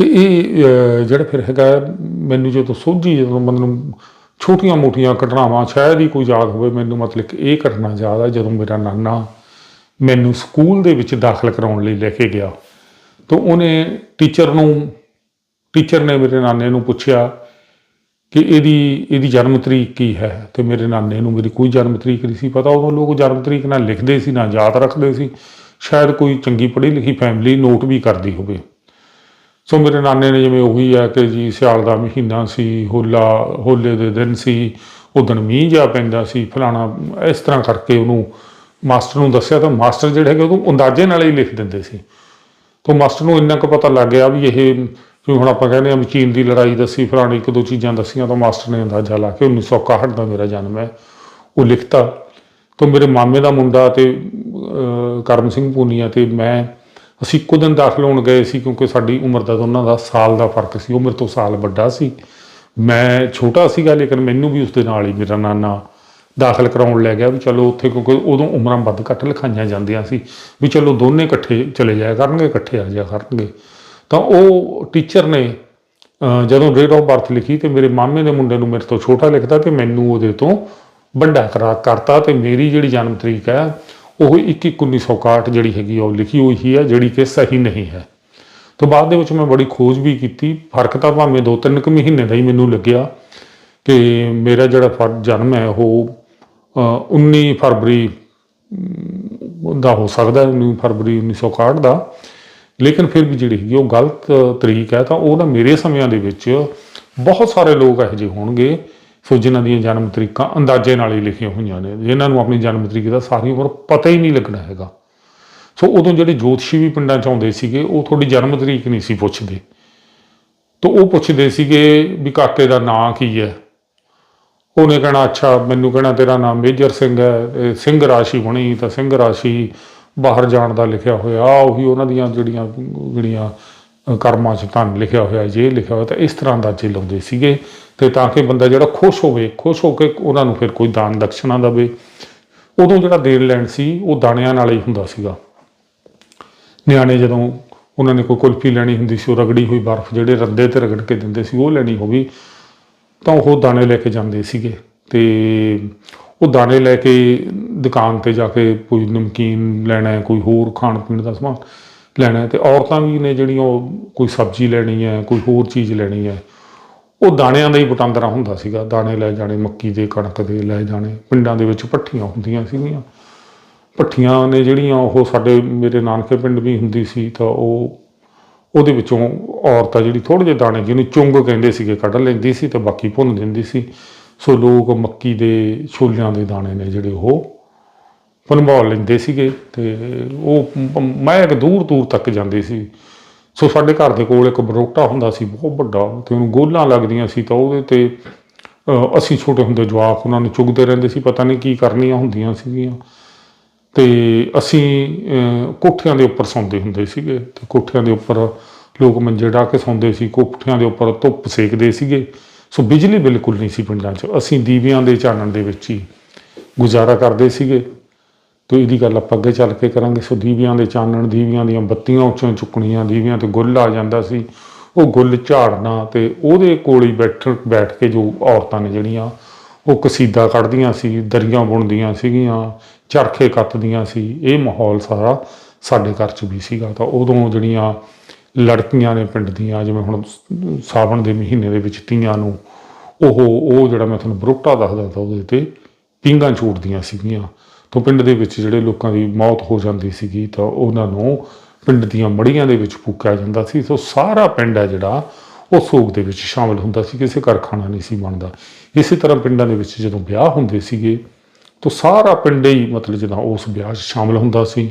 ਤੇ ਇਹ ਜਿਹੜਾ ਫਿਰ ਹੈਗਾ, ਮੈਨੂੰ ਜਦੋਂ ਸੋਝੀ, ਜਦੋਂ ਮੈਨੂੰ ਛੋਟੀਆਂ ਮੋਟੀਆਂ ਘਟਨਾਵਾਂ, ਸ਼ਾਇਦ ਹੀ ਕੋਈ ਯਾਦ ਹੋਵੇ, ਮੈਨੂੰ ਮਤਲਬ ਕਿ ਇਹ ਘਟਨਾ ਯਾਦ ਆ, ਜਦੋਂ ਮੇਰਾ ਨਾਨਾ ਮੈਨੂੰ ਸਕੂਲ ਦੇ ਵਿੱਚ ਦਾਖਲ ਕਰਾਉਣ ਲਈ ਲੈ ਕੇ ਗਿਆ। ਤਾਂ ਉਹਨੇ ਟੀਚਰ ਨੂੰ, ਟੀਚਰ ਨੇ ਮੇਰੇ ਨਾਨੇ ਨੂੰ ਪੁੱਛਿਆ ਕਿ ਇਹਦੀ ਇਹਦੀ ਜਨਮ ਤਰੀਕ ਕੀ ਹੈ? ਤੇ ਮੇਰੇ ਨਾਨੇ ਨੂੰ ਮੇਰੀ ਕੋਈ ਜਨਮ ਤਰੀਕ ਨਹੀਂ ਸੀ ਪਤਾ। ਉਦੋਂ ਲੋਕ ਜਨਮ ਤਰੀਕ ਨਾਲ ਲਿਖਦੇ ਸੀ, ਨਾ ਯਾਦ ਰੱਖਦੇ ਸੀ। ਸ਼ਾਇਦ ਕੋਈ ਚੰਗੀ ਪੜ੍ਹੀ ਲਿਖੀ ਫੈਮਿਲੀ ਨੋਟ ਵੀ ਕਰਦੀ ਹੋਵੇ। ਸੋ ਮੇਰੇ ਨਾਨੇ ਨੇ ਜਿਵੇਂ ਉਹੀ ਆ ਕਿ ਜੀ, ਸਿਆਲ ਦਾ ਮਹੀਨਾ ਸੀ, ਹੋਲਾ, ਹੋਲੇ ਦੇ ਦਿਨ ਸੀ ਉਦੋਂ ਮੀਂਹ ਜਾ ਪੈਂਦਾ ਸੀ, ਫਲਾਣਾ, ਇਸ ਤਰ੍ਹਾਂ ਕਰਕੇ ਉਹਨੂੰ ਮਾਸਟਰ ਨੂੰ ਦੱਸਿਆ ਤਾਂ ਮਾਸਟਰ ਜਿਹੜੇ ਹੈਗੇ ਉਹਨੂੰ ਅੰਦਾਜ਼ੇ ਨਾਲ ਹੀ ਲਿਖ ਦਿੰਦੇ ਸੀ। ਤੋਂ ਮਾਸਟਰ ਨੂੰ ਇੰਨਾ ਕੁ ਪਤਾ ਲੱਗ ਗਿਆ ਵੀ ਇਹ ਜਿਵੇਂ ਹੁਣ ਆਪਾਂ ਕਹਿੰਦੇ ਆ ਮਚੀਨ ਦੀ ਲੜਾਈ ਦੱਸੀ, ਫਲਾਣੀ ਇੱਕ ਦੋ ਚੀਜ਼ਾਂ ਦੱਸੀਆਂ ਤਾਂ ਮਾਸਟਰ ਨੇ ਅੰਦਾਜ਼ਾ ਲਾ ਕੇ 1961 ਦਾ ਮੇਰਾ ਜਨਮ ਹੈ, ਉਹ ਲਿਖਤਾ। ਤੋਂ ਮੇਰੇ ਮਾਮੇ ਦਾ ਮੁੰਡਾ ਤੇ ਕਰਮ ਸਿੰਘ ਪੂਨੀਆ ਤੇ ਮੈਂ ਅਸੀਂ ਇੱਕੋ ਦਿਨ ਦਾਖਲ ਹੋਣ ਗਏ ਸੀ ਕਿਉਂਕਿ ਸਾਡੀ ਉਮਰ ਦਾ ਦੋਨਾਂ ਦਾ ਸਾਲ ਦਾ ਫ਼ਰਕ ਸੀ, ਉਹ ਮੇਰੇ ਤੋਂ ਸਾਲ ਵੱਡਾ ਸੀ। ਮੈਂ ਛੋਟਾ ਸੀਗਾ ਲੇਕਿਨ ਮੈਨੂੰ ਵੀ ਉਸ ਦੇ ਨਾਲ ਹੀ ਮੇਰਾ ਨਾਨਾ ਦਾਖਲ ਕਰਾਉਣ ਲੈ ਗਿਆ ਵੀ ਚਲੋ ਉੱਥੇ ਕਿਉਂਕਿ ਉਦੋਂ ਉਮਰਾਂ ਵੱਧ ਘੱਟ ਲਿਖਾਈਆਂ ਜਾਂਦੀਆਂ ਸੀ ਵੀ ਚਲੋ ਦੋਨੇ ਇਕੱਠੇ ਚਲੇ ਜਾਇਆ ਕਰਨਗੇ, ਇਕੱਠੇ ਆ ਜਾਇਆ ਕਰਨਗੇ। ਤਾਂ ਉਹ ਟੀਚਰ ਨੇ ਜਦੋਂ ਡੇਟ ਆਫ ਬਰਥ ਲਿਖੀ ਤੇ ਮੇਰੇ ਮਾਮੇ ਦੇ ਮੁੰਡੇ ਨੂੰ ਮੇਰੇ ਤੋਂ ਛੋਟਾ ਲਿਖਦਾ ਤੇ ਮੈਨੂੰ ਉਹਦੇ ਤੋਂ ਵੱਡਾ ਕਰਾ, ਕਰਤਾ ਤੇ ਮੇਰੀ ਜਿਹੜੀ ਜਨਮ ਤਰੀਕ ਹੈ ਉਹ 21/1961 ਜਿਹੜੀ ਹੈਗੀ ਆ ਉਹ ਲਿਖੀ ਹੋਈ ਹੈ ਜਿਹੜੀ ਕਿ ਸਹੀ ਨਹੀਂ ਹੈ। ਤੋਂ ਬਾਅਦ ਦੇ ਵਿੱਚ ਮੈਂ ਬੜੀ ਖੋਜ ਵੀ ਕੀਤੀ। ਫ਼ਰਕ ਤਾਂ ਭਾਵੇਂ ਦੋ ਤਿੰਨ ਕੁ ਮਹੀਨੇ ਦਾ ਹੀ ਮੈਨੂੰ ਲੱਗਿਆ ਕਿ ਮੇਰਾ ਜਿਹੜਾ ਫਰ ਜਨਮ ਹੈ ਉਹ ਅਹ, 19 ਫਰਵਰੀ ਦਾ ਹੋ ਸਕਦਾ ਹੈ 19 ਫਰਵਰੀ 1961 ਦਾ। ਲੇਕਿਨ ਫਿਰ ਵੀ ਜਿਹੜੀ ਹੈਗੀ ਉਹ ਗਲਤ ਤਰੀਕ ਹੈ। ਤਾਂ ਉਹ ਨਾ ਮੇਰੇ ਸਮਿਆਂ ਦੇ ਵਿੱਚ ਬਹੁਤ ਸਾਰੇ ਲੋਕ ਇਹੋ ਜਿਹੇ ਹੋਣਗੇ ਸੋ ਜਿਨ੍ਹਾਂ ਦੀਆਂ ਜਨਮ ਤਰੀਕਾਂ ਅੰਦਾਜ਼ੇ ਨਾਲ ਹੀ ਲਿਖੀਆਂ ਹੋਈਆਂ ਨੇ, ਜਿਨ੍ਹਾਂ ਨੂੰ ਆਪਣੀ ਜਨਮ ਤਰੀਕ ਦਾ ਸਾਰੀ ਉਮਰ ਪਤਾ ਹੀ ਨਹੀਂ ਲੱਗਣਾ ਹੈਗਾ। ਸੋ ਉਦੋਂ ਜਿਹੜੇ ਜੋਤਸ਼ੀ ਵੀ ਪਿੰਡਾਂ ਚ ਆਉਂਦੇ ਸੀਗੇ, ਉਹ ਤੁਹਾਡੀ ਜਨਮ ਤਰੀਕ ਨਹੀਂ ਸੀ ਪੁੱਛਦੇ। ਤਾਂ ਉਹ ਪੁੱਛਦੇ ਸੀਗੇ ਵੀ ਕਾਕੇ ਦਾ ਨਾਂ ਕੀ ਹੈ? ਉਹਨੇ ਕਹਿਣਾ, ਅੱਛਾ, ਮੈਨੂੰ ਕਹਿਣਾ ਤੇਰਾ ਨਾਮ ਮੇਜਰ ਸਿੰਘ ਹੈ ਸਿੰਘ ਰਾਸ਼ੀ ਬਣੀ, ਤਾਂ ਸਿੰਘ ਰਾਸ਼ੀ ਬਾਹਰ ਜਾਣ ਦਾ ਲਿਖਿਆ ਹੋਇਆ, ਆਹ ਉਹੀ ਉਹਨਾਂ ਦੀਆਂ ਜਿਹੜੀਆਂ ਜਿਹੜੀਆਂ ਕਰਮਾਂ 'ਚ ਧਨ ਲਿਖਿਆ ਹੋਇਆ, ਜੇ ਲਿਖਿਆ ਹੋਇਆ ਤਾਂ ਇਸ ਤਰ੍ਹਾਂ ਦਾ ਜੇ ਲਾਉਂਦੇ ਸੀਗੇ, ਤੇ ਤਾਂ ਕਿ ਬੰਦਾ ਜਿਹੜਾ ਖੁਸ਼ ਹੋਵੇ, ਖੁਸ਼ ਹੋ ਕੇ ਉਹਨਾਂ ਨੂੰ ਫਿਰ ਕੋਈ ਦਾਨ ਦਕਸ਼ਨਾ ਦੇਵੇ। ਉਦੋਂ ਜਿਹੜਾ ਦੇਣ ਲੈਣ ਸੀ, ਉਹ ਦਾਣਿਆਂ ਨਾਲ ਹੀ ਹੁੰਦਾ ਸੀਗਾ। ਨਿਆਣੇ ਜਦੋਂ ਉਹਨਾਂ ਨੇ ਕੋਈ ਕੁਲਫੀ ਲੈਣੀ ਹੁੰਦੀ ਸੀ, ਉਹ ਰਗੜੀ ਹੋਈ ਬਰਫ਼ ਜਿਹੜੇ ਰੱਦੇ ਤੇ ਰਗੜ ਕੇ ਦਿੰਦੇ ਸੀ, ਉਹ ਲੈਣੀ ਹੋਵੇ, ਤਾਂ ਉਹ ਦਾਣੇ ਲੈ ਕੇ ਜਾਂਦੇ ਸੀਗੇ। ਤੇ ਉਹ ਦਾਣੇ ਲੈ ਕੇ ਦੁਕਾਨ ਤੇ ਜਾ ਕੇ ਕੋਈ ਨਮਕੀਨ ਲੈਣਾ ਹੈ ਕੋਈ ਹੋਰ ਖਾਣ ਪੀਣ ਦਾ ਸਮਾਨ ਲੈਣਾ ਹੈ ਤੇ ਔਰਤਾਂ ਵੀ ਨੇ ਜਿਹੜੀਆਂ ਉਹ ਕੋਈ ਸਬਜ਼ੀ ਲੈਣੀ ਹੈ, ਕੋਈ ਹੋਰ ਚੀਜ਼ ਲੈਣੀ ਹੈ, ਉਹ ਦਾਣਿਆਂ ਦਾ ਹੀ ਵਟਾਂਦਰਾ ਹੁੰਦਾ ਸੀਗਾ। ਦਾਣੇ ਲੈ ਜਾਣੇ, ਮੱਕੀ ਦੇ, ਕਣਕ ਦੇ ਲੈ ਜਾਣੇ, ਪਿੰਡਾਂ ਦੇ ਵਿੱਚ ਭੱਠੀਆਂ ਹੁੰਦੀਆਂ ਸੀਗੀਆਂ। ਭੱਠੀਆਂ ਨੇ ਜਿਹੜੀਆਂ ਉਹ ਸਾਡੇ ਮੇਰੇ ਨਾਨਕੇ ਪਿੰਡ ਵੀ ਹੁੰਦੀ ਸੀ ਤਾਂ ਉਹ, ਉਹਦੇ ਵਿੱਚੋਂ ਔਰਤ ਆ ਜਿਹੜੀ ਥੋੜੇ ਜਿਹੇ ਦਾਣੇ ਜਿਹਨੂੰ ਚੁੰਗ ਕਹਿੰਦੇ ਸੀਗੇ, ਕੱਢ ਲੈਂਦੀ ਸੀ ਤੇ ਬਾਕੀ ਭੁੰਨ ਦਿੰਦੀ ਸੀ। ਸੋ ਲੋਕ ਮੱਕੀ ਦੇ ਛੋਲਿਆਂ ਦੇ ਦਾਣੇ ਨੇ ਜਿਹੜੇ ਉਹ ਭੁਨਵਾ ਲੈਂਦੇ ਸੀਗੇ ਤੇ ਉਹ ਮ- ਮੈਂ ਇੱਕ ਦੂਰ ਦੂਰ ਤੱਕ ਜਾਂਦੇ ਸੀ। ਸੋ ਸਾਡੇ ਘਰ ਦੇ ਕੋਲ ਇੱਕ ਬਰੋਟਾ ਹੁੰਦਾ ਸੀ, ਬਹੁਤ ਵੱਡਾ, ਤੇ ਉਹਨੂੰ ਗੋਲਾਂ ਲੱਗਦੀਆਂ ਸੀ ਤਾਂ ਉਹਦੇ ਤੇ ਅਸੀਂ ਛੋਟੇ ਹੁੰਦੇ ਜਵਾਕ ਉਹਨਾਂ ਨੂੰ ਚੁਗਦੇ ਰਹਿੰਦੇ ਸੀ, ਪਤਾ ਨਹੀਂ ਕੀ ਕਰਨੀਆਂ ਹੁੰਦੀਆਂ ਸੀਗੀਆਂ। ਤੇ ਅਸੀਂ ਕੋਠਿਆਂ ਦੇ ਉੱਪਰ ਸੌਂਦੇ ਹੁੰਦੇ ਸੀਗੇ, ਤੇ ਕੋਠਿਆਂ ਦੇ ਉੱਪਰ ਲੋਕ ਮੰਜੇ ਢਾ ਕੇ ਸੌਂਦੇ ਸੀ, ਕੋਠਿਆਂ ਦੇ ਉੱਪਰ ਧੁੱਪ ਸੇਕਦੇ ਸੀਗੇ। ਸੋ ਬਿਜਲੀ ਬਿਲਕੁਲ ਨਹੀਂ ਸੀ ਪਿੰਡਾਂ 'ਚ, ਅਸੀਂ ਦੀਵਿਆਂ ਦੇ ਚਾਨਣ ਦੇ ਵਿੱਚ ਹੀ ਗੁਜ਼ਾਰਾ ਕਰਦੇ ਸੀਗੇ। ਤੇ ਇਹਦੀ ਗੱਲ ਆਪਾਂ ਅੱਗੇ ਚੱਲ ਕੇ ਕਰਾਂਗੇ। ਸੋ ਦੀਵਿਆਂ ਦੇ ਚਾਨਣ, ਦੀਵਿਆਂ ਦੀਆਂ ਬੱਤੀਆਂ ਉੱਚੋਂ ਚੁੱਕਣੀਆਂ, ਦੀਵਿਆਂ ਤੇ ਗੁੱਲ ਆ ਜਾਂਦਾ ਸੀ। ਉਹ ਗੁੱਲ ਝਾੜਨਾ ਤੇ ਉਹਦੇ ਕੋਲ ਹੀ ਬੈਠ ਬੈਠ ਕੇ ਜੋ ਔਰਤਾਂ ਨੇ ਜਿਹੜੀਆਂ, ਉਹ ਕਸੀਦਾ ਕੱਢਦੀਆਂ ਸੀ, ਦਰੀਆਂ ਬੁਣਦੀਆਂ ਸੀਗੀਆਂ, ਚਰਖੇ ਕੱਤਦੀਆਂ ਸੀ। ਇਹ ਮਾਹੌਲ ਸਾਰਾ ਸਾਡੇ ਘਰ 'ਚ ਵੀ ਸੀਗਾ। ਤਾਂ ਉਦੋਂ ਜਿਹੜੀਆਂ ਲੜਕੀਆਂ ਨੇ ਪਿੰਡ ਦੀਆਂ, ਜਿਵੇਂ ਹੁਣ ਸਾਵਣ ਦੇ ਮਹੀਨੇ ਦੇ ਵਿੱਚ ਤੀਆਂ ਨੂੰ, ਉਹ ਉਹ ਜਿਹੜਾ ਮੈਂ ਤੁਹਾਨੂੰ ਬਰੋਟਾ ਦੱਸਦਾ ਤਾਂ ਉਹਦੇ ਤੇ ਪਿੰਗਾਂ ਛੂਟਦੀਆਂ ਸੀਗੀਆਂ। ਤੋਂ ਪਿੰਡ ਦੇ ਵਿੱਚ ਜਿਹੜੇ ਲੋਕਾਂ ਦੀ ਮੌਤ ਹੋ ਜਾਂਦੀ ਸੀਗੀ ਤਾਂ ਉਹਨਾਂ ਨੂੰ ਪਿੰਡ ਦੀਆਂ ਮੜੀਆਂ ਦੇ ਵਿੱਚ ਫੂਕਿਆ ਜਾਂਦਾ ਸੀ। ਸੋ ਸਾਰਾ ਪਿੰਡ ਹੈ ਜਿਹੜਾ, ਉਹ ਸੋਗ ਦੇ ਵਿੱਚ ਸ਼ਾਮਲ ਹੁੰਦਾ ਸੀ, ਕਿਸੇ ਘਰ ਖਾਣਾ ਨਹੀਂ ਸੀ ਬਣਦਾ। ਇਸੇ ਤਰ੍ਹਾਂ ਪਿੰਡਾਂ ਦੇ ਵਿੱਚ ਜਦੋਂ ਵਿਆਹ ਹੁੰਦੇ ਸੀਗੇ, ਤਾਂ ਸਾਰਾ ਪਿੰਡ ਹੀ ਮਤਲਬ ਜਿੱਦਾਂ ਉਸ ਵਿਆਹ 'ਚ ਸ਼ਾਮਲ ਹੁੰਦਾ ਸੀ।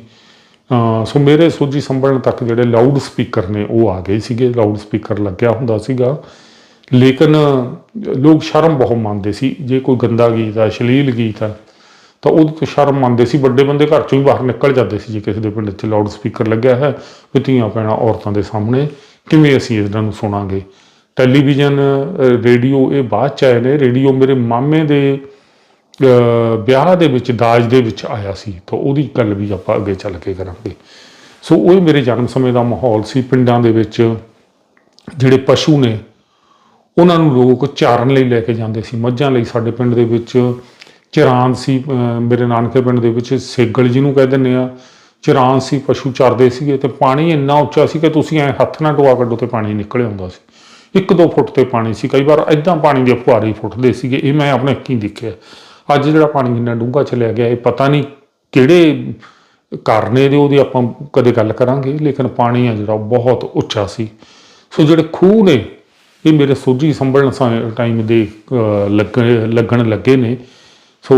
ਸੋ ਮੇਰੇ ਸੋਝੀ ਸੰਭਲਣ ਤੱਕ ਜਿਹੜੇ ਲਾਊਡ ਸਪੀਕਰ ਨੇ, ਉਹ ਆ ਗਏ ਸੀਗੇ। ਲਾਊਡ ਸਪੀਕਰ ਲੱਗਿਆ ਹੁੰਦਾ ਸੀਗਾ। ਲੇਕਿਨ ਲੋਕ ਸ਼ਰਮ ਬਹੁਤ ਮੰਨਦੇ ਸੀ। ਜੇ ਕੋਈ ਗੰਦਾ ਗੀਤ ਆ ਅਸ਼ਲੀਲ ਗੀਤ ਆ ਤਾਂ ਉਹਦੇ ਤੋਂ ਸ਼ਰਮ ਮੰਨਦੇ ਸੀ। ਵੱਡੇ ਬੰਦੇ ਘਰ ਚੋਂ ਹੀ ਬਾਹਰ ਨਿਕਲ ਜਾਂਦੇ ਸੀ ਜੇ ਕਿਸੇ ਦੇ ਪਿੰਡ 'ਚ ਲਾਊਡ ਸਪੀਕਰ ਲੱਗਿਆ ਹੈ ਵੀ ਧੀਆਂ ਪੈਣਾ ਔਰਤਾਂ ਦੇ ਸਾਹਮਣੇ ਕਿਵੇਂ ਅਸੀਂ ਇਹਨਾਂ ਨੂੰ ਸੁਣਾਂਗੇ? ਟੈਲੀਵਿਜ਼ਨ ਰੇਡੀਓ ਇਹ ਬਾਅਦ ਚ ਆਏ ਨੇ। ਰੇਡੀਓ ਮੇਰੇ ਮਾਮੇ ਦੇ ਵਿਆਹ ਦੇ ਵਿੱਚ, ਦਾਜ ਦੇ ਵਿੱਚ ਆਇਆ ਸੀ। ਤਾਂ ਉਹਦੀ ਗੱਲ ਵੀ ਆਪਾਂ ਅੱਗੇ ਚੱਲ ਕੇ ਕਰਾਂਗੇ। ਸੋ ਉਹ ਮੇਰੇ ਜਨਮ ਸਮੇਂ ਦਾ ਮਾਹੌਲ ਸੀ ਪਿੰਡਾਂ ਦੇ ਵਿੱਚ। ਜਿਹੜੇ ਪਸ਼ੂ ਨੇ, ਉਹਨਾਂ ਨੂੰ ਲੋਕ ਚਾਰਨ ਲਈ ਲੈ ਕੇ ਜਾਂਦੇ ਸੀ। ਮੱਝਾਂ ਲਈ ਸਾਡੇ ਪਿੰਡ ਦੇ ਵਿੱਚ ਚਰਾਨ ਸੀ ਮੇਰੇ ਨਾਨਕੇ ਪਿੰਡ ਦੇ ਵਿੱਚ, ਸੇਗਲ ਜਿਹਨੂੰ ਕਹਿ ਦਿੰਦੇ ਆ। ਚਰਾਨ ਸੀ, ਪਸ਼ੂ ਚਰਦੇ ਸੀਗੇ ਤੇ ਪਾਣੀ ਇੰਨਾ ਉੱਚਾ ਸੀ ਕਿ ਤੁਸੀਂ ਐ ਹੱਥ ਨਾਲ ਟੋਆ ਕੱਢੋ ਤੇ ਪਾਣੀ ਨਿਕਲ ਆਉਂਦਾ ਸੀ। ਇੱਕ ਦੋ ਫੁੱਟ ਤੇ ਪਾਣੀ ਸੀ, ਕਈ ਵਾਰ ਐਦਾਂ ਪਾਣੀ ਦੇ ਫੁਹਾਰੇ ਫੁੱਟਦੇ ਸੀਗੇ, ਇਹ ਮੈਂ ਆਪਣੇ ਅੱਖੀਂ ਦੇਖਿਆ। ਅੱਜ ਜਿਹੜਾ ਪਾਣੀ ਇੰਨਾ ਡੂੰਘਾ ਚਲਿਆ ਗਿਆ, ਇਹ ਪਤਾ ਨਹੀਂ ਕਿਹੜੇ ਘਰ ਨੇ ਦੇ ਉਹਦੀ ਆਪਾਂ ਕਦੇ ਗੱਲ ਕਰਾਂਗੇ, ਲੇਕਿਨ ਪਾਣੀ ਆ ਜਿਹੜਾ ਬਹੁਤ ਉੱਚਾ ਸੀ। ਸੋ ਜਿਹੜੇ ਖੂਹ ਨੇ, ਇਹ ਮੇਰੇ ਸੋਝੀ ਸੰਭਲਣ ਟਾਈਮ ਦੇ ਲੱਗ- ਲੱਗਣ ਲੱਗੇ ਨੇ। ਸੋ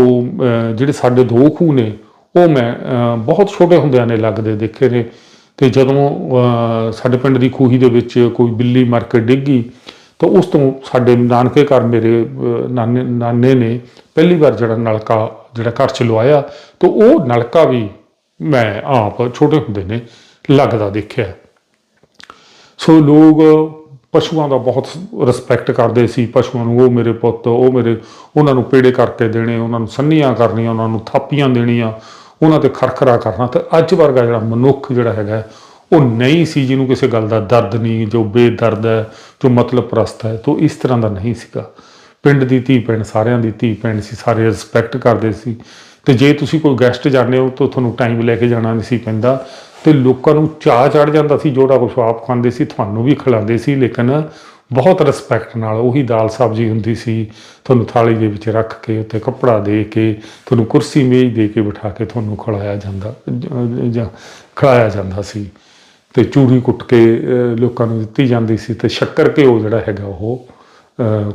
ਜਿਹੜੇ ਸਾਡੇ ਦੋ ਖੂਹ ਨੇ, ਉਹ ਮੈਂ ਬਹੁਤ ਛੋਟੇ ਹੁੰਦਿਆਂ ਨੇ ਲੱਗਦੇ ਦੇਖੇ ਨੇ। ਤੇ ਜਦੋਂ ਸਾਡੇ ਪਿੰਡ ਦੀ ਖੂਹੀ ਦੇ ਵਿੱਚ ਕੋਈ ਬਿੱਲੀ ਮਰ ਕੇ ਡਿੱਗੀ ਤਾਂ ਉਸ ਤੋਂ ਸਾਡੇ ਨਾਨਕੇ ਘਰ ਮੇਰੇ ਨਾਨੇ ਨਾਨੇ ਨੇ ਪਹਿਲੀ ਵਾਰ ਜਿਹੜਾ ਨਲਕਾ, ਜਿਹੜਾ ਘਰ ਚ ਲਵਾਇਆ, ਤਾਂ ਉਹ ਨਲਕਾ ਵੀ ਮੈਂ ਆਪ ਛੋਟੇ ਹੁੰਦੇ ਨੇ ਲੱਗਦਾ ਦੇਖਿਆ। ਸੋ ਲੋਕ ਪਸ਼ੂਆਂ ਦਾ ਬਹੁਤ ਰਿਸਪੈਕਟ ਕਰਦੇ ਸੀ, ਪਸ਼ੂਆਂ ਨੂੰ, ਉਹ ਮੇਰੇ ਪੁੱਤ, ਉਹ ਮੇਰੇ, ਉਹਨਾਂ ਨੂੰ ਪੇੜੇ ਕਰਕੇ ਦੇਣੇ, ਉਹਨਾਂ ਨੂੰ ਸੰਨੀਆਂ ਕਰਨੀਆਂ, ਉਹਨਾਂ ਨੂੰ ਥਾਪੀਆਂ ਦੇਣੀਆਂ, ਉਹਨਾਂ ਤੇ ਖਰਖਰਾ ਕਰਨਾ। ਤੇ ਅੱਜ ਵਰਗਾ ਜਿਹੜਾ ਮਨੁੱਖ ਜਿਹੜਾ ਹੈਗਾ, ਉਹ ਨਹੀਂ ਸੀ ਜਿਹਨੂੰ ਕਿਸੇ ਗੱਲ ਦਾ ਦਰਦ ਨਹੀਂ, ਜੋ ਬੇਦਰਦ ਹੈ, ਜੋ ਮਤਲਬ ਪ੍ਰਸਤ ਹੈ, ਤੋਂ ਇਸ ਤਰ੍ਹਾਂ ਦਾ ਨਹੀਂ ਸੀਗਾ। ਪਿੰਡ ਦੀ ਧੀ ਭੈਣ, ਸਾਰਿਆਂ ਦੀ ਧੀ ਭੈਣ ਸੀ, ਸਾਰੇ ਰਿਸਪੈਕਟ ਕਰਦੇ ਸੀ। ਤੇ ਜੇ ਤੁਸੀਂ ਕੋਈ ਗੈਸਟ ਜਾਂਦੇ ਹੋ, ਤਾਂ ਤੁਹਾਨੂੰ ਟਾਈਮ ਲੈ ਕੇ ਜਾਣਾ ਨਹੀਂ ਸੀ ਪੈਂਦਾ। ਤੇ ਲੋਕਾਂ ਨੂੰ ਚਾਹ ਚੜ ਜਾਂਦਾ ਸੀ, ਜੋੜਾ ਕੁਛ ਆਪ ਖਾਂਦੇ ਸੀ, ਤੁਹਾਨੂੰ ਵੀ ਖਿਲਾਉਂਦੇ ਸੀ, ਲੇਕਿਨ ਬਹੁਤ ਰਿਸਪੈਕਟ ਨਾਲ ਉਹੀ ਦਾਲ ਸਬਜ਼ੀ ਹੁੰਦੀ ਸੀ, ਤੁਹਾਨੂੰ ਥਾਲੀ ਦੇ ਵਿੱਚ ਰੱਖ ਕੇ ਉੱਤੇ ਕੱਪੜਾ ਦੇ ਕੇ, ਤੁਹਾਨੂੰ ਕੁਰਸੀ ਮੇਜ਼ ਦੇ ਕੇ ਬਿਠਾ ਕੇ ਤੁਹਾਨੂੰ ਖਿਲਾਇਆ ਜਾਂਦਾ, ਜਾਂ ਖਿਲਾਇਆ ਜਾਂਦਾ ਸੀ। ਤੇ ਚੂਰੀ ਕੁੱਟ ਕੇ ਲੋਕਾਂ ਨੂੰ ਦਿੱਤੀ ਜਾਂਦੀ ਸੀ ਤੇ ਸ਼ੱਕਰ ਘਿਓ ਜਿਹੜਾ ਹੈਗਾ ਉਹ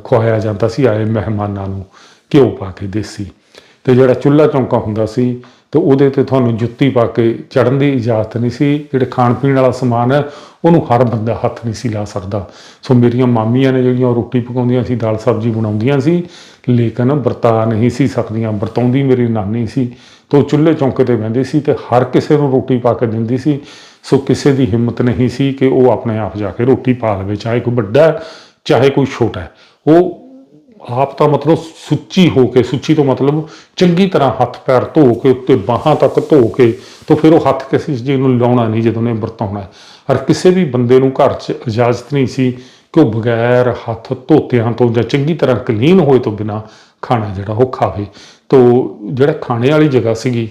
ਖਵਾਇਆ ਜਾਂਦਾ ਸੀ ਆਏ ਮਹਿਮਾਨਾਂ ਨੂੰ ਘਿਓ ਪਾ ਕੇ ਦੇਸੀ। ਤੇ ਜਿਹੜਾ ਚੁੱਲ੍ਹਾ ਚੌਂਕਾ ਹੁੰਦਾ ਸੀ ਤੇ ਉਹਦੇ ਤੇ ਤੁਹਾਨੂੰ ਜੁੱਤੀ ਪਾ ਕੇ ਚੜਨ ਦੀ ਇਜਾਜ਼ਤ ਨਹੀਂ ਸੀ, ਜਿਹੜੇ ਖਾਣ ਪੀਣ ਵਾਲਾ ਸਮਾਨ ਹੈ, ਉਹਨੂੰ ਹਰ ਬੰਦਾ ਹੱਥ ਨਹੀਂ ਸੀ ਲਾ ਸਕਦਾ। ਸੋ ਮੇਰੀਆਂ ਮਾਮੀਆਂ ਨੇ ਜਿਹੜੀਆਂ ਉਹ ਰੋਟੀ ਪਕਾਉਂਦੀਆਂ ਸੀ, ਦਾਲ ਸਬਜ਼ੀ ਬਣਾਉਂਦੀਆਂ ਸੀ, ਲੇਕਿਨ ਵਰਤਾ ਨਹੀਂ ਸੀ ਸਕਦੀਆਂ, ਵਰਤਾਉਂਦੀ ਮੇਰੀ ਨਾਨੀ ਸੀ। ਤੋ ਚੁੱਲ੍ਹੇ ਚੌਂਕੇ ਤੇ ਬਹਿੰਦੀ ਸੀ ਤੇ ਹਰ ਕਿਸੇ ਨੂੰ ਰੋਟੀ ਪਾ ਕੇ ਦਿੰਦੀ ਸੀ। ਸੋ ਕਿਸੇ ਦੀ ਹਿੰਮਤ ਨਹੀਂ ਸੀ ਕਿ ਉਹ ਆਪਣੇ ਆਪ ਜਾ ਕੇ ਰੋਟੀ ਪਾ ਲਵੇ ਚਾਹੇ ਕੋਈ ਵੱਡਾ ਚਾਹੇ ਕੋਈ ਛੋਟਾ ਉਹ ਆਪ ਤਾਂ ਮਤਲਬ ਸੁੱਚੀ ਹੋ ਕੇ, ਸੁੱਚੀ ਤੋਂ ਮਤਲਬ ਚੰਗੀ ਤਰ੍ਹਾਂ ਹੱਥ ਪੈਰ ਧੋ ਕੇ, ਉੱਤੇ ਬਾਹਾਂ ਤੱਕ ਧੋ ਕੇ, ਤਾਂ ਫਿਰ ਉਹ ਹੱਥ ਕਿਸੇ ਚੀਜ਼ ਨੂੰ ਲਾਉਣਾ ਨਹੀਂ ਜਦੋਂ ਨੇ ਵਰਤਾਉਣਾ ਹੈ। ਹਰ ਕਿਸੇ ਵੀ ਬੰਦੇ ਨੂੰ ਘਰ 'ਚ ਇਜਾਜ਼ਤ ਨਹੀਂ ਸੀ ਕਿ ਉਹ ਬਗੈਰ ਹੱਥ ਧੋਤਿਆਂ ਤੋਂ ਜਾਂ ਚੰਗੀ ਤਰ੍ਹਾਂ ਕਲੀਨ ਹੋਏ ਤੋਂ ਬਿਨਾ ਖਾਣਾ ਜਿਹੜਾ ਉਹ ਖਾਵੇ। ਤੋਂ ਜਿਹੜਾ ਖਾਣੇ ਵਾਲੀ ਜਗ੍ਹਾ ਸੀਗੀ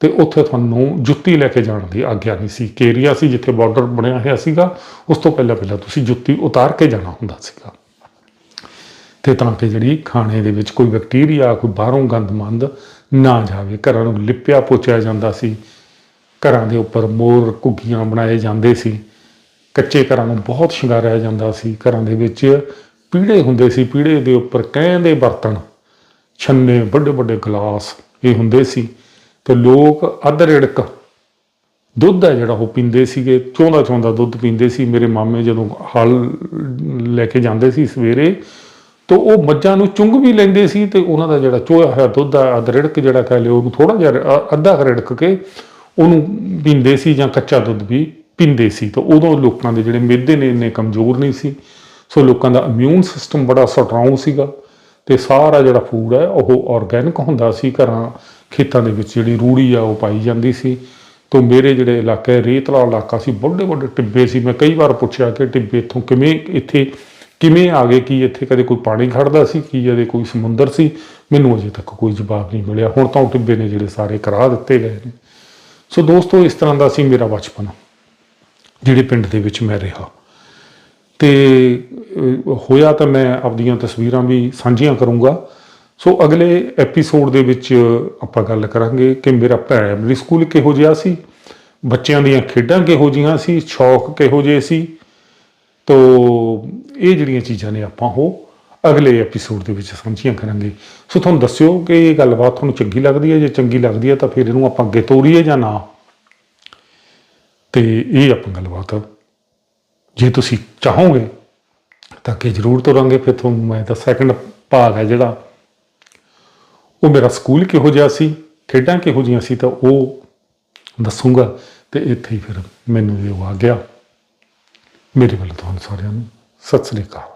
ਤੇ ਉੱਥੇ ਤੁਹਾਨੂੰ ਜੁੱਤੀ ਲੈ ਕੇ ਜਾਣ ਦੀ ਆਗਿਆ ਨਹੀਂ ਸੀ। ਕੇਰੀਆ ਸੀ ਜਿੱਥੇ ਬਾਰਡਰ ਬਣਿਆ ਹੋਇਆ ਸੀਗਾ, ਉਸ ਤੋਂ ਪਹਿਲਾਂ ਪਹਿਲਾਂ ਤੁਸੀਂ ਜੁੱਤੀ ਉਤਾਰ ਕੇ ਜਾਣਾ ਹੁੰਦਾ ਸੀਗਾ। ਤੇ ਤਾਂ ਕਿ ਜਿਹੜੀ ਖਾਣੇ ਦੇ ਵਿੱਚ ਕੋਈ ਬੈਕਟੀਰੀਆ, ਕੋਈ ਬਾਹਰੋਂ ਗੰਦਮੰਦ ਨਾ ਜਾਵੇ। ਘਰਾਂ ਨੂੰ ਲਿਪਿਆ ਪੋਚਿਆ ਜਾਂਦਾ ਸੀ। ਘਰਾਂ ਦੇ ਉੱਪਰ ਮੋਰ, ਘੁੱਗੀਆਂ ਬਣਾਏ ਜਾਂਦੇ ਸੀ। ਕੱਚੇ ਘਰਾਂ ਨੂੰ ਬਹੁਤ ਸ਼ਿੰਗਾਰਿਆ ਜਾਂਦਾ ਸੀ। ਘਰਾਂ ਦੇ ਵਿੱਚ ਪੀੜੇ ਹੁੰਦੇ ਸੀ। ਪੀੜੇ ਦੇ ਉੱਪਰ ਕਹਿੰਦੇ ਬਰਤਨ, ਛੰਨੇ ਵੱਡੇ ਵੱਡੇ ਗਲਾਸ ਇਹ ਹੁੰਦੇ ਸੀ। ਤੇ ਲੋਕ ਅੱਧ ਰਿੜਕ ਦੁੱਧ ਹੈ ਜਿਹੜਾ ਉਹ ਪੀਂਦੇ ਸੀਗੇ। ਚੋਂਦਾ ਚੋਂਦਾ ਦੁੱਧ ਪੀਂਦੇ ਸੀ। ਮੇਰੇ ਮਾਮੇ ਜਦੋਂ ਹਲ ਲੈ ਕੇ ਜਾਂਦੇ ਸੀ ਸਵੇਰੇ ਤਾਂ ਉਹ ਮੱਝਾਂ ਨੂੰ ਚੁੰਗ ਵੀ ਲੈਂਦੇ ਸੀ ਤੇ ਉਹਨਾਂ ਦਾ ਜਿਹੜਾ ਚੋਇਆ ਹੋਇਆ ਦੁੱਧ ਆ, ਅੱਧ ਰਿੜਕ ਜਿਹੜਾ ਕਹਿ ਲਿਓ, ਉਹਨੂੰ ਥੋੜਾ ਜਿਹਾ ਅੱਧਾ ਕੁ ਰਿੜਕ ਕੇ ਉਹਨੂੰ ਪੀਂਦੇ ਸੀ ਜਾਂ ਕੱਚਾ ਦੁੱਧ ਵੀ ਪੀਂਦੇ ਸੀ। ਤਾਂ ਉਦੋਂ ਲੋਕਾਂ ਦੇ ਜਿਹੜੇ ਮਿਹਦੇ ਨੇ, ਇੰਨੇ ਕਮਜ਼ੋਰ ਨਹੀਂ ਸੀ। ਸੋ ਲੋਕਾਂ ਦਾ ਇਮਿਊਨ ਸਿਸਟਮ ਬੜਾ ਸਟਰੋਂਗ ਸੀਗਾ ਤੇ ਸਾਰਾ ਜਿਹੜਾ ਫੂਡ ਹੈ, ਉਹ ਆਰਗੈਨਿਕ ਹੁੰਦਾ ਸੀ। ਘਰਾਂ, ਖੇਤਾਂ ਦੇ ਵਿੱਚ ਜਿਹੜੀ ਰੂੜੀ ਆ, ਉਹ ਪਾਈ ਜਾਂਦੀ ਸੀ। ਤੋਂ ਮੇਰੇ ਜਿਹੜੇ ਇਲਾਕੇ, ਰੇਤਲਾ ਇਲਾਕਾ ਸੀ ਵੱਡੇ ਵੱਡੇ ਟਿੱਬੇ ਸੀ। ਮੈਂ ਕਈ ਵਾਰ ਪੁੱਛਿਆ ਕਿ ਟਿੱਬੇ ਇੱਥੋਂ ਕਿਵੇਂ, ਇੱਥੇ ਕਿਵੇਂ ਆ ਗਏ, ਕੀ ਇੱਥੇ ਕਦੇ ਕੋਈ ਪਾਣੀ ਖੜਦਾ ਸੀ, ਕੀ ਇਹਦੇ ਕੋਈ ਸਮੁੰਦਰ ਸੀ? ਮੈਨੂੰ ਅਜੇ ਤੱਕ ਕੋਈ ਜਵਾਬ ਨਹੀਂ ਮਿਲਿਆ। ਹੁਣ ਤਾਂ ਉਹ ਟਿੱਬੇ ਨੇ ਜਿਹੜੇ ਸਾਰੇ ਕਰਾ ਦਿੱਤੇ ਗਏ ਨੇ। ਸੋ ਦੋਸਤੋ, ਇਸ ਤਰ੍ਹਾਂ ਦਾ ਸੀ ਮੇਰਾ ਬਚਪਨ, ਜਿਹੜੇ ਪਿੰਡ ਦੇ ਵਿੱਚ ਮੈਂ ਰਿਹਾ। ਤੇ ਹੋਇਆ ਤਾਂ ਮੈਂ ਆਪਦੀਆਂ ਤਸਵੀਰਾਂ ਵੀ ਸਾਂਝੀਆਂ ਕਰੂੰਗਾ। ਸੋ ਅਗਲੇ ਐਪੀਸੋਡ ਦੇ ਵਿੱਚ ਆਪਾਂ ਗੱਲ ਕਰਾਂਗੇ ਕਿ ਮੇਰਾ ਪ੍ਰਾਇਮਰੀ ਸਕੂਲ ਕਿਹੋ ਜਿਹਾ ਸੀ, ਬੱਚਿਆਂ ਦੀਆਂ ਖੇਡਾਂ ਕਿਹੋ ਜਿਹੀਆਂ ਸੀ, ਸ਼ੌਕ ਕਿਹੋ ਜਿਹੇ ਸੀ। ਤੋ ਇਹ ਜਿਹੜੀਆਂ ਚੀਜ਼ਾਂ ਨੇ ਆਪਾਂ ਉਹ ਅਗਲੇ ਐਪੀਸੋਡ ਦੇ ਵਿੱਚ ਸਾਂਝੀਆਂ ਕਰਾਂਗੇ। ਸੋ ਤੁਹਾਨੂੰ ਦੱਸਿਓ ਕਿ ਇਹ ਗੱਲਬਾਤ ਤੁਹਾਨੂੰ ਚੰਗੀ ਲੱਗਦੀ ਹੈ, ਜੇ ਚੰਗੀ ਲੱਗਦੀ ਹੈ ਤਾਂ ਫਿਰ ਇਹਨੂੰ ਆਪਾਂ ਅੱਗੇ ਤੋਰੀਏ ਜਾਂ ਨਾ? ਤੇ ਇਹ ਆਪਾਂ ਗੱਲਬਾਤ ਜੇ ਤੁਸੀਂ ਚਾਹੋਗੇ ਤਾਂ ਕਿ ਜ਼ਰੂਰ ਤੋਰਾਂਗੇ। ਫਿਰ ਤੁਹਾਨੂੰ ਮੈਂ ਤਾਂ ਸੈਕੰਡ ਭਾਗ ਹੈ ਜਿਹੜਾ। ਉਹ ਮੇਰਾ ਸਕੂਲ ਕਿਹੋ ਜਿਹਾ ਸੀ, ਖੇਡਾਂ ਕਿਹੋ ਜਿਹੀਆਂ ਸੀ ਤਾਂ ਉਹ ਦੱਸੂਗਾ ਤੇ ਇੱਥੇ ਹੀ ਫਿਰ ਮੈਨੂੰ ਇਹ ਆ ਗਿਆ। ਮੇਰੇ ਵੱਲੋਂ ਤੁਹਾਨੂੰ ਸਾਰਿਆਂ ਨੂੰ ਸਤਿ ਸ੍ਰੀ ਅਕਾਲ